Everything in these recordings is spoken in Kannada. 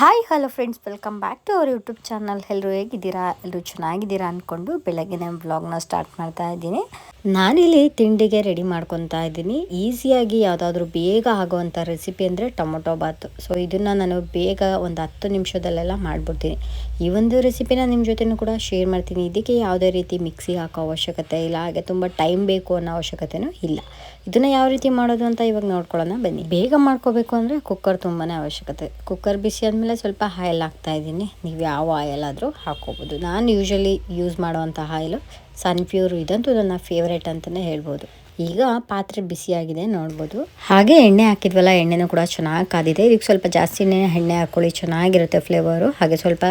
Hi hello friends welcome back to our YouTube channel ಎಲ್ಲರೂ ಹೇಗಿದ್ದೀರಾ? ಎಲ್ಲರೂ ಚೆನ್ನಾಗಿದ್ದೀರಾ ಅಂದ್ಕೊಂಡು ಬೆಳಗ್ಗೆ ವ್ಲಾಗ್ನ ಸ್ಟಾರ್ಟ್ ಮಾಡ್ತಾ ಇದ್ದೀನಿ. ನಾನಿಲ್ಲಿ ತಿಂಡಿಗೆ ರೆಡಿ ಮಾಡ್ಕೊತಾ ಇದ್ದೀನಿ. ಈಸಿಯಾಗಿ ಯಾವುದಾದ್ರೂ ಬೇಗ ಆಗುವಂಥ ರೆಸಿಪಿ ಅಂದರೆ ಟೊಮೊಟೊ ಬಾತ್. ಸೊ ಇದನ್ನು ನಾನು ಬೇಗ ಒಂದು ಹತ್ತು ನಿಮಿಷದಲ್ಲೆಲ್ಲ ಮಾಡಿಬಿಡ್ತೀನಿ. ಈ ಒಂದು ರೆಸಿಪಿನ ನಿಮ್ಮ ಜೊತೆನೂ ಕೂಡ ಶೇರ್ ಮಾಡ್ತೀನಿ. ಇದಕ್ಕೆ ಯಾವುದೇ ರೀತಿ ಮಿಕ್ಸಿ ಹಾಕೋ ಅವಶ್ಯಕತೆ ಇಲ್ಲ. ಹಾಗೆ ತುಂಬ ಟೈಮ್ ಬೇಕು ಅನ್ನೋ ಅವಶ್ಯಕತೆಯೂ ಇಲ್ಲ. ಇದನ್ನು ಯಾವ ರೀತಿ ಮಾಡೋದು ಅಂತ ಇವಾಗ ನೋಡ್ಕೊಳ್ಳೋಣ. ಬನ್ನಿ. ಬೇಗ ಮಾಡ್ಕೋಬೇಕು ಅಂದರೆ ಕುಕ್ಕರ್ ತುಂಬಾ ಅವಶ್ಯಕತೆ. ಕುಕ್ಕರ್ ಬಿಸಿ ಆದಮೇಲೆ ಸ್ವಲ್ಪ ಆಯಿಲ್ ಹಾಕ್ತಾ ಇದ್ದೀನಿ. ನೀವು ಯಾವ ಆಯಿಲ್ ಆದರೂ ಹಾಕ್ಕೋಬೋದು. ನಾನು ಯೂಶ್ವಲಿ ಯೂಸ್ ಮಾಡುವಂಥ ಆಯಿಲು ಸನ್ಫ್ಯೂರ್ ಇದಂತೂ ನನ್ನ ಫೇವ್ರೇಟ್ ಅಂತಲೇ ಹೇಳ್ಬೋದು. ಈಗ ಪಾತ್ರೆ ಬಿಸಿಯಾಗಿದೆ ನೋಡ್ಬೋದು. ಹಾಗೆ ಎಣ್ಣೆ ಹಾಕಿದ್ವಲ್ಲ, ಎಣ್ಣೆನೂ ಕೂಡ ಚೆನ್ನಾಗಿ ಕಾದಿದೆ. ಇದಕ್ಕೆ ಸ್ವಲ್ಪ ಜಾಸ್ತಿನೇ ಎಣ್ಣೆ ಹಾಕ್ಕೊಳ್ಳಿ ಚೆನ್ನಾಗಿರುತ್ತೆ ಫ್ಲೇವರು ಹಾಗೆ ಸ್ವಲ್ಪ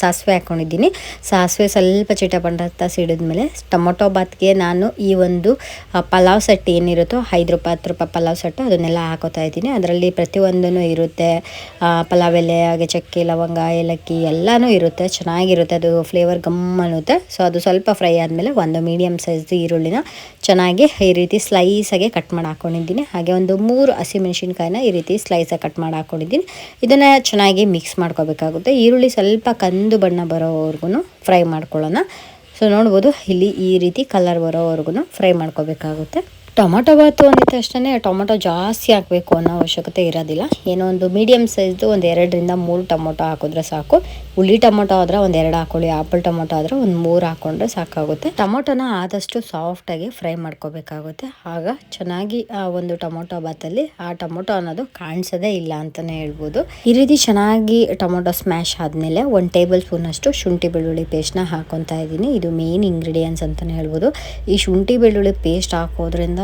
ಸಾಸಿವೆ ಹಾಕ್ಕೊಂಡಿದ್ದೀನಿ ಸಾಸಿವೆ ಸ್ವಲ್ಪ ಚಿಟಪಂಡ ಸಿಡಿದ್ಮೇಲೆ ಟೊಮೊಟೊ ಬಾತ್ಗೆ ನಾನು ಈ ಒಂದು ಪಲಾವ್ ಸೆಟ್ ಏನಿರುತ್ತೋ ಐದು ರೂಪಾಯಿ ಹತ್ತು ರೂಪಾಯಿ ಪಲಾವ್ ಸೆಟ್ಟು ಅದನ್ನೆಲ್ಲ ಹಾಕೋತಾ ಇದ್ದೀನಿ. ಅದರಲ್ಲಿ ಪ್ರತಿಯೊಂದೂ ಇರುತ್ತೆ. ಪಲಾವ್ ಎಲೆ, ಹಾಗೆ ಚಕ್ಕೆ, ಲವಂಗ, ಏಲಕ್ಕಿ ಎಲ್ಲನೂ ಇರುತ್ತೆ. ಚೆನ್ನಾಗಿರುತ್ತೆ. ಅದು ಫ್ಲೇವರ್ ಗಮ್ ಅನ್ನುತ್ತೆ ಸೊ ಅದು ಸ್ವಲ್ಪ ಫ್ರೈ ಆದಮೇಲೆ ಒಂದು ಮೀಡಿಯಮ್ ಸೈಜ್ ಈರುಳ್ಳಿನ ಚೆನ್ನಾಗಿ ಈ ರೀತಿ ಸ್ಲೈಸಾಗೆ ಕಟ್ ಮಾಡಿ ಹಾಕ್ಕೊಂಡಿದ್ದೀನಿ ಹಾಗೆ ಒಂದು ಮೂರು ಹಸಿಮೆಣಸಿನ್ಕಾಯಿನ ಈ ರೀತಿ ಸ್ಲೈಸಾಗಿ ಕಟ್ ಮಾಡಿ ಹಾಕ್ಕೊಂಡಿದ್ದೀನಿ ಇದನ್ನು ಚೆನ್ನಾಗಿ ಮಿಕ್ಸ್ ಮಾಡ್ಕೋಬೇಕಾಗುತ್ತೆ. ಈರುಳ್ಳಿ ಸ್ವಲ್ಪ ಕಂದು ಬಣ್ಣ ಬರೋವರೆಗೂ ಫ್ರೈ ಮಾಡ್ಕೊಳ್ಳೋಣ. ಸೊ ನೋಡ್ಬೋದು ಇಲ್ಲಿ ಈ ರೀತಿ ಕಲರ್ ಬರೋವರೆಗೂ ಫ್ರೈ ಮಾಡ್ಕೋಬೇಕಾಗುತ್ತೆ. ಟೊಮೊಟೊ ಬಾತು ಅಂದಿದ ತಕ್ಷಣ ಟೊಮೊಟೊ ಜಾಸ್ತಿ ಹಾಕಬೇಕು ಅನ್ನೋ ಅವಶ್ಯಕತೆ ಇರೋದಿಲ್ಲ. ಏನೋ ಒಂದು ಮೀಡಿಯಮ್ ಸೈಜ್ದು ಒಂದು ಎರಡರಿಂದ ಮೂರು ಟೊಮೊಟೊ ಹಾಕಿದ್ರೆ ಸಾಕು. ಹುಳಿ ಟೊಮೊಟೊ ಆದ್ರೆ ಒಂದು ಎರಡು ಹಾಕೊಳ್ಳಿ, ಆಪಲ್ ಟೊಮೊಟೊ ಆದ್ರೆ ಒಂದು ಮೂರು ಹಾಕೊಂಡ್ರೆ ಸಾಕಾಗುತ್ತೆ. ಟೊಮೊಟೊನ ಆದಷ್ಟು ಸಾಫ್ಟಾಗಿ ಫ್ರೈ ಮಾಡ್ಕೋಬೇಕಾಗುತ್ತೆ. ಆಗ ಚೆನ್ನಾಗಿ ಆ ಒಂದು ಟೊಮೊಟೊ ಬಾತಲ್ಲಿ ಆ ಟೊಮೊಟೊ ಅನ್ನೋದು ಕಾಣಿಸದೇ ಇಲ್ಲ ಅಂತಾನೆ ಹೇಳ್ಬೋದು. ಈ ರೀತಿ ಚೆನ್ನಾಗಿ ಟೊಮೊಟೊ ಸ್ಮ್ಯಾಶ್ ಆದಮೇಲೆ ಒಂದು ಟೇಬಲ್ ಸ್ಪೂನ್ ಅಷ್ಟು ಶುಂಠಿ ಬೆಳ್ಳುಳ್ಳಿ ಪೇಸ್ಟ್ನ ಹಾಕೊತಾ ಇದ್ದೀನಿ. ಇದು ಮೇನ್ ಇಂಗ್ರೀಡಿಯೆಂಟ್ಸ್ ಅಂತಾನೆ ಹೇಳ್ಬೋದು. ಈ ಶುಂಠಿ ಬೆಳ್ಳುಳ್ಳಿ ಪೇಸ್ಟ್ ಹಾಕೋದ್ರಿಂದ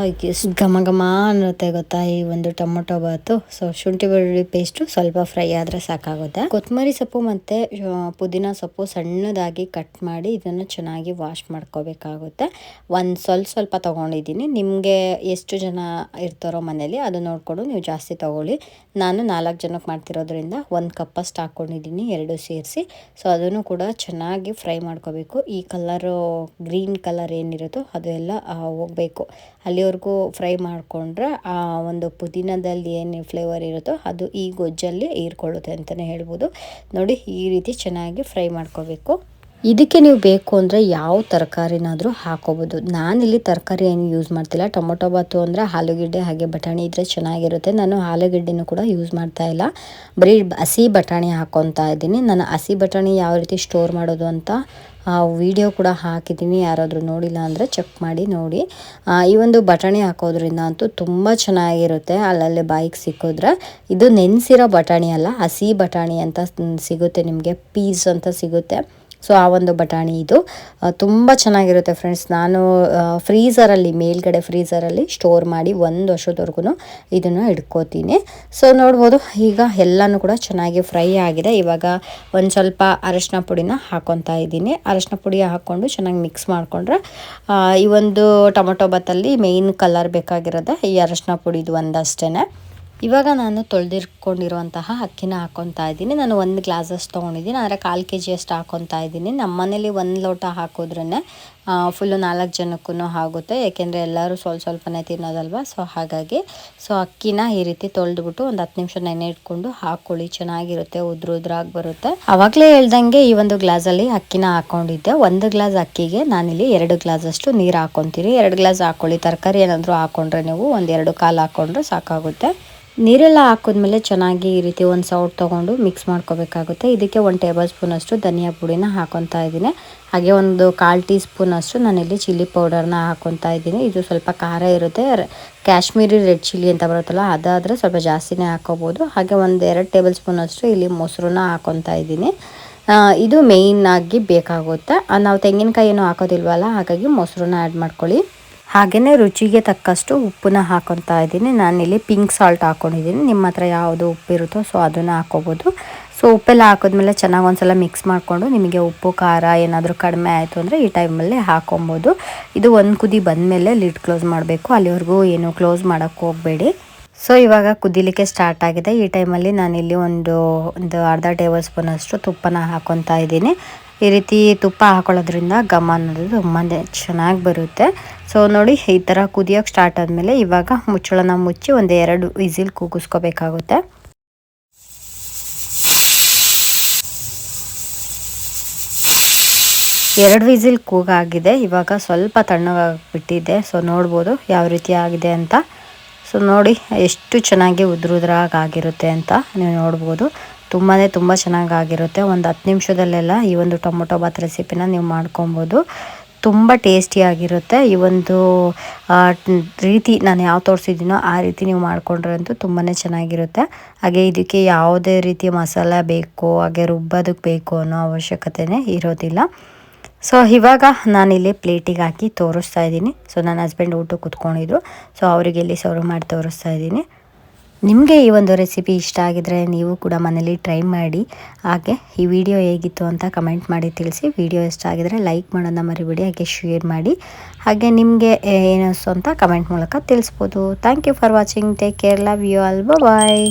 ಘಮ ಘಮ ಅನ್ನುತ್ತೆ ಗೊತ್ತಾ ಈ ಒಂದು ಟೊಮೊಟೊ ಬಾತು. ಸೊ ಶುಂಠಿ ಬೆಳ್ಳುಳ್ಳಿ ಪೇಸ್ಟು ಸ್ವಲ್ಪ ಫ್ರೈ ಆದರೆ ಸಾಕಾಗುತ್ತೆ. ಕೊತ್ತಂಬರಿ ಸೊಪ್ಪು ಮತ್ತು ಪುದೀನ ಸೊಪ್ಪು ಸಣ್ಣದಾಗಿ ಕಟ್ ಮಾಡಿ ಇದನ್ನು ಚೆನ್ನಾಗಿ ವಾಶ್ ಮಾಡ್ಕೋಬೇಕಾಗುತ್ತೆ. ಒಂದು ಸ್ವಲ್ಪ ಸ್ವಲ್ಪ ತೊಗೊಂಡಿದ್ದೀನಿ. ನಿಮಗೆ ಎಷ್ಟು ಜನ ಇರ್ತಾರೋ ಮನೇಲಿ ಅದು ನೋಡಿಕೊಂಡು ನೀವು ಜಾಸ್ತಿ ತೊಗೊಳ್ಳಿ. ನಾನು ನಾಲ್ಕು ಜನಕ್ಕೆ ಮಾಡ್ತಿರೋದ್ರಿಂದ ಒಂದು ಕಪ್ಪಷ್ಟು ಹಾಕ್ಕೊಂಡಿದ್ದೀನಿ ಎರಡು ಸೇರಿಸಿ. ಸೊ ಅದನ್ನು ಕೂಡ ಚೆನ್ನಾಗಿ ಫ್ರೈ ಮಾಡ್ಕೋಬೇಕು. ಈ ಕಲರು ಗ್ರೀನ್ ಕಲರ್ ಏನಿರುತ್ತೋ ಅದು ಎಲ್ಲ ಹೋಗಬೇಕು. ಅಲ್ಲಿವರೆಗೂ ಫ್ರೈ ಮಾಡಿಕೊಂಡ್ರೆ, ಆ, ಒಂದು ಪುದೀನದಲ್ಲಿ ಏನು ಫ್ಲೇವರ್ ಇರುತ್ತೋ ಅದು ಈ ಗೊಜ್ಜಲ್ಲಿ ಹೀರ್ಕೊಳ್ಳುತ್ತೆ ಅಂತಲೇ ಹೇಳ್ಬೋದು. ನೋಡಿ ಈ ರೀತಿ ಚೆನ್ನಾಗಿ ಫ್ರೈ ಮಾಡ್ಕೋಬೇಕು. ಇದಕ್ಕೆ ನೀವು ಬೇಕು ಅಂದರೆ ಯಾವ ತರಕಾರಿನಾದರೂ ಹಾಕೋಬೋದು. ನಾನಿಲ್ಲಿ ತರಕಾರಿ ಏನು ಯೂಸ್ ಮಾಡ್ತಿಲ್ಲ. ಟೊಮೊಟೊ ಬಾತು ಅಂದರೆ ಆಲೂಗಡ್ಡೆ ಹಾಗೆ ಬಟಾಣಿ ಇದ್ದರೆ ಚೆನ್ನಾಗಿರುತ್ತೆ. ನಾನು ಆಲೂಗಡ್ಡೆನೂ ಕೂಡ ಯೂಸ್ ಮಾಡ್ತಾ ಇಲ್ಲ. ಬರೀ ಹಸಿ ಬಟಾಣಿ ಹಾಕೊತಾ ಇದ್ದೀನಿ. ನಾನು ಹಸಿ ಬಟಾಣಿ ಯಾವ ರೀತಿ ಸ್ಟೋರ್ ಮಾಡೋದು ಅಂತ ವಿಡಿಯೋ ಕೂಡ ಹಾಕಿದ್ದೀನಿ ಯಾರಾದರೂ ನೋಡಿಲ್ಲ ಅಂದರೆ ಚೆಕ್ ಮಾಡಿ ನೋಡಿ. ಈ ಒಂದು ಬಟಾಣಿ ಹಾಕೋದ್ರಿಂದ ಅಂತೂ ತುಂಬ ಚೆನ್ನಾಗಿರುತ್ತೆ. ಅಲ್ಲಲ್ಲಿ ಬಾಯಿಗೆ ಸಿಕ್ಕಿದ್ರೆ. ಇದು ನೆನೆಸಿರೋ ಬಟಾಣಿ ಅಲ್ಲ, ಹಸಿ ಬಟಾಣಿ ಅಂತ ಸಿಗುತ್ತೆ ನಿಮಗೆ ಪೀಸ್ ಅಂತ ಸಿಗುತ್ತೆ. ಸೊ ಆ ಒಂದು ಬಟಾಣಿ ಇದು. ತುಂಬ ಚೆನ್ನಾಗಿರುತ್ತೆ ಫ್ರೆಂಡ್ಸ್. ನಾನು ಫ್ರೀಸರಲ್ಲಿ ಮೇಲ್ಗಡೆ ಫ್ರೀಸರಲ್ಲಿ ಸ್ಟೋರ್ ಮಾಡಿ ಒಂದು ವರ್ಷದವರೆಗೂ ಇದನ್ನು ಇಟ್ಕೋತೀನಿ. ಸೊ ನೋಡ್ಬೋದು, ಈಗ ಎಲ್ಲನೂ ಕೂಡ ಚೆನ್ನಾಗಿ ಫ್ರೈ ಆಗಿದೆ. ಇವಾಗ ಒಂದು ಸ್ವಲ್ಪ ಅರಶಿನ ಪುಡಿನ ಹಾಕೊತಾ ಇದ್ದೀನಿ. ಅರಶಿನ ಪುಡಿ ಹಾಕ್ಕೊಂಡು ಚೆನ್ನಾಗಿ ಮಿಕ್ಸ್ ಮಾಡಿಕೊಂಡ್ರೆ ಈ ಒಂದು ಟೊಮೊಟೊ ಬತ್ತಲ್ಲಿ ಮೇಯ್ನ್ ಕಲರ್ ಬೇಕಾಗಿರೋದೆ ಈ ಅರಶಿನ ಪುಡಿದು ಒಂದಷ್ಟೇ ಇವಾಗ ನಾನು ತೊಳೆದಿರ್ಕೊಂಡಿರುವಂತಹ ಅಕ್ಕಿನ ಹಾಕೊತಾ ಇದ್ದೀನಿ. ನಾನು ಒಂದು ಗ್ಲಾಸಷ್ಟು ತೊಗೊಂಡಿದ್ದೀನಿ. ಆದರೆ ಕಾಲು ಕೆ ಜಿಯಷ್ಟು ಹಾಕ್ಕೊತಾ ಇದ್ದೀನಿ. ನಮ್ಮ ಮನೇಲಿ ಒಂದು ಲೋಟ ಹಾಕಿದ್ರೇ ಫುಲ್ಲು ನಾಲ್ಕು ಜನಕ್ಕೂ ಆಗುತ್ತೆ ಏಕೆಂದರೆ ಎಲ್ಲರೂ ಸ್ವಲ್ಪ ಸ್ವಲ್ಪನೇ ತಿನ್ನೋದಲ್ವ? ಸೊ ಹಾಗಾಗಿ ಸೊ ಅಕ್ಕಿನ ಈ ರೀತಿ ತೊಳೆದ್ಬಿಟ್ಟು ಒಂದು ಹತ್ತು ನಿಮಿಷ ನೆನೆ ಇಟ್ಕೊಂಡು ಹಾಕ್ಕೊಳ್ಳಿ ಚೆನ್ನಾಗಿರುತ್ತೆ, ಉದ್ರ ಉದ್ರಾಗಿ ಬರುತ್ತೆ. ಅವಾಗಲೇ ಹೇಳ್ದಂಗೆ ಈ ಒಂದು ಗ್ಲಾಸಲ್ಲಿ ಅಕ್ಕಿನ ಹಾಕೊಂಡಿದ್ದೆ. ಒಂದು ಗ್ಲಾಸ್ ಅಕ್ಕಿಗೆ ನಾನಿಲ್ಲಿ ಎರಡು ಗ್ಲಾಸಷ್ಟು ನೀರು ಹಾಕೊತೀನಿ. ಎರಡು ಗ್ಲಾಸ್ ಹಾಕೊಳ್ಳಿ, ತರಕಾರಿ ಏನಾದರೂ ಹಾಕ್ಕೊಂಡ್ರೆ ನೀವು ಒಂದೆರಡು ಕಾಲು ಹಾಕ್ಕೊಂಡ್ರೆ ಸಾಕಾಗುತ್ತೆ. ನೀರೆಲ್ಲ ಹಾಕಿದ್ಮೇಲೆ ಚೆನ್ನಾಗಿ ಈ ರೀತಿ ಒಂದು ಸೌಟ್ ತೊಗೊಂಡು ಮಿಕ್ಸ್ ಮಾಡ್ಕೋಬೇಕಾಗುತ್ತೆ. ಇದಕ್ಕೆ ಒಂದು ಟೇಬಲ್ ಸ್ಪೂನಷ್ಟು ಧನಿಯಾ ಪುಡಿನ ಹಾಕೊತಾ ಇದ್ದೀನಿ. ಹಾಗೆ ಒಂದು ಕಾಲು ಟೀ ಸ್ಪೂನ್ ಅಷ್ಟು ನಾನಿಲ್ಲಿ ಚಿಲ್ಲಿ ಪೌಡರ್ನ ಹಾಕೊತಾ ಇದ್ದೀನಿ. ಇದು ಸ್ವಲ್ಪ ಖಾರ ಇರುತ್ತೆ. ಕಾಶ್ಮೀರಿ ರೆಡ್ ಚಿಲ್ಲಿ ಅಂತ ಬರುತ್ತಲ್ಲ, ಅದಾದರೆ ಸ್ವಲ್ಪ ಜಾಸ್ತಿನೇ ಹಾಕೋಬೋದು. ಹಾಗೆ ಒಂದು ಎರಡು ಟೇಬಲ್ ಸ್ಪೂನ್ ಅಷ್ಟು ಇಲ್ಲಿ ಮೊಸರನ್ನ ಹಾಕೊತಾ ಇದ್ದೀನಿ. ಇದು ಮೇಯ್ನಾಗಿ ಬೇಕಾಗುತ್ತೆ. ನಾವು ತೆಂಗಿನಕಾಯಿ ಏನು ಹಾಕೋದಿಲ್ವಲ್ಲ, ಹಾಗಾಗಿ ಮೊಸರನ್ನ ಆ್ಯಡ್ ಮಾಡ್ಕೊಳ್ಳಿ. ಹಾಗೆಯೇ ರುಚಿಗೆ ತಕ್ಕಷ್ಟು ಉಪ್ಪನ್ನ ಹಾಕೊತಾ ಇದ್ದೀನಿ. ನಾನಿಲ್ಲಿ ಪಿಂಕ್ ಸಾಲ್ಟ್ ಹಾಕೊಂಡಿದ್ದೀನಿ. ನಿಮ್ಮ ಹತ್ರ ಯಾವುದು ಉಪ್ಪಿರುತ್ತೋ ಸೊ ಅದನ್ನು ಹಾಕೋಬೋದು. ಸೊ ಉಪ್ಪೆಲ್ಲ ಹಾಕಿದ್ಮೇಲೆ ಚೆನ್ನಾಗಿ ಒಂದ್ಸಲ ಮಿಕ್ಸ್ ಮಾಡಿಕೊಂಡು ನಿಮಗೆ ಉಪ್ಪು, ಖಾರ ಏನಾದರೂ ಕಡಿಮೆ ಆಯಿತು ಅಂದರೆ ಈ ಟೈಮಲ್ಲಿ ಹಾಕೊಬೋದು ಇದು ಒಂದು ಕುದಿ ಬಂದಮೇಲೆ ಲಿಡ್ ಕ್ಲೋಸ್ ಮಾಡಬೇಕು. ಅಲ್ಲಿವರೆಗೂ ಏನು ಕ್ಲೋಸ್ ಮಾಡೋಕ್ಕೆ ಹೋಗಬೇಡಿ. ಸೊ ಇವಾಗ ಕುದಿಲಿಕ್ಕೆ ಸ್ಟಾರ್ಟ್ ಆಗಿದೆ. ಈ ಟೈಮಲ್ಲಿ ನಾನಿಲ್ಲಿ ಒಂದು ಒಂದು ಅರ್ಧ ಟೇಬಲ್ ಸ್ಪೂನ್ ಅಷ್ಟು ತುಪ್ಪನ ಹಾಕೊತಾ ಇದ್ದೀನಿ. ಈ ರೀತಿ ತುಪ್ಪ ಹಾಕೊಳ್ಳೋದ್ರಿಂದ ಘಮ ಅನ್ನೋದು ತುಂಬಾ ಚೆನ್ನಾಗಿ ಬರುತ್ತೆ. ಸೊ ನೋಡಿ, ಈ ಥರ ಕುದಿಯೋಕ್ಕೆ ಸ್ಟಾರ್ಟ್ ಆದಮೇಲೆ ಇವಾಗ ಮುಚ್ಚಳನ ಮುಚ್ಚಿ ಒಂದು ಎರಡು ವಿಸಿಲ್ ಕೂಗಿಸ್ಕೋಬೇಕಾಗುತ್ತೆ. ಎರಡು ವಿಸಿಲ್ ಕೂಗಾಗಿದೆ. ಇವಾಗ ಸ್ವಲ್ಪ ತಣ್ಣಗಾಗಿಬಿಟ್ಟಿದೆ. ಸೊ ನೋಡ್ಬೋದು ಯಾವ ರೀತಿ ಆಗಿದೆ ಅಂತ. ಸೊ ನೋಡಿ, ಎಷ್ಟು ಚೆನ್ನಾಗಿ ಉದುರುದ್ರಾಗ ಆಗಿರುತ್ತೆ ಅಂತ ನೀವು ನೋಡ್ಬೋದು. ತುಂಬಾ ತುಂಬ ಚೆನ್ನಾಗಿ ಆಗಿರುತ್ತೆ ಒಂದು ಹತ್ತು ನಿಮಿಷದಲ್ಲೆಲ್ಲ ಈ ಒಂದು ಟೊಮೊಟೊ ಬಾತ್ ರೆಸಿಪಿನ ನೀವು ಮಾಡ್ಕೊಬೋದು. ತುಂಬ ಟೇಸ್ಟಿಯಾಗಿರುತ್ತೆ ಈ ಒಂದು ರೀತಿ ನಾನು ಯಾವ ತೋರಿಸಿದ್ದೀನೋ ಆ ರೀತಿ ನೀವು ಮಾಡಿಕೊಂಡ್ರೆ ಅಂತೂ ತುಂಬಾ ಚೆನ್ನಾಗಿರುತ್ತೆ. ಹಾಗೆ ಇದಕ್ಕೆ ಯಾವುದೇ ರೀತಿಯ ಮಸಾಲೆ ಬೇಕು, ಹಾಗೆ ರುಬ್ಬೋದಕ್ಕೆ ಬೇಕು ಅನ್ನೋ ಅವಶ್ಯಕತೆನೇ ಇರೋದಿಲ್ಲ. ಸೊ, ಇವಾಗ ನಾನಿಲ್ಲಿ ಪ್ಲೇಟಿಗೆ ಹಾಕಿ ತೋರಿಸ್ತಾ ಇದ್ದೀನಿ. ಸೊ, ನನ್ನ ಹಸ್ಬೆಂಡ್ ಊಟ ಕೂತ್ಕೊಂಡಿದ್ರು. ಸೊ, ಅವರಿಗೆ ಇಲ್ಲಿ ಸರ್ವ್ ಮಾಡಿ ತೋರಿಸ್ತಾ ಇದ್ದೀನಿ. ನಿಮಗೆ ಈ ಒಂದು ರೆಸಿಪಿ ಇಷ್ಟ ಆಗಿದ್ರೆ ನೀವು ಕೂಡ ಮನೇಲಿ ಟ್ರೈ ಮಾಡಿ. ಹಾಗೆ ಈ ವಿಡಿಯೋ ಹೇಗಿತ್ತು ಅಂತ ಕಮೆಂಟ್ ಮಾಡಿ ತಿಳಿಸಿ. ವಿಡಿಯೋ ಇಷ್ಟ ಆಗಿದ್ರೆ ಲೈಕ್ ಮಾಡೋದನ್ನ ಮರಿಬೇಡಿ, ಹಾಗೆ ಶೇರ್ ಮಾಡಿ. ಹಾಗೆ ನಿಮಗೆ ಏನಿಸ್ತು ಅಂತ ಕಮೆಂಟ್ ಮೂಲಕ ತಿಳಿಸ್ಬೋದು. Thank you for watching take care love you all bye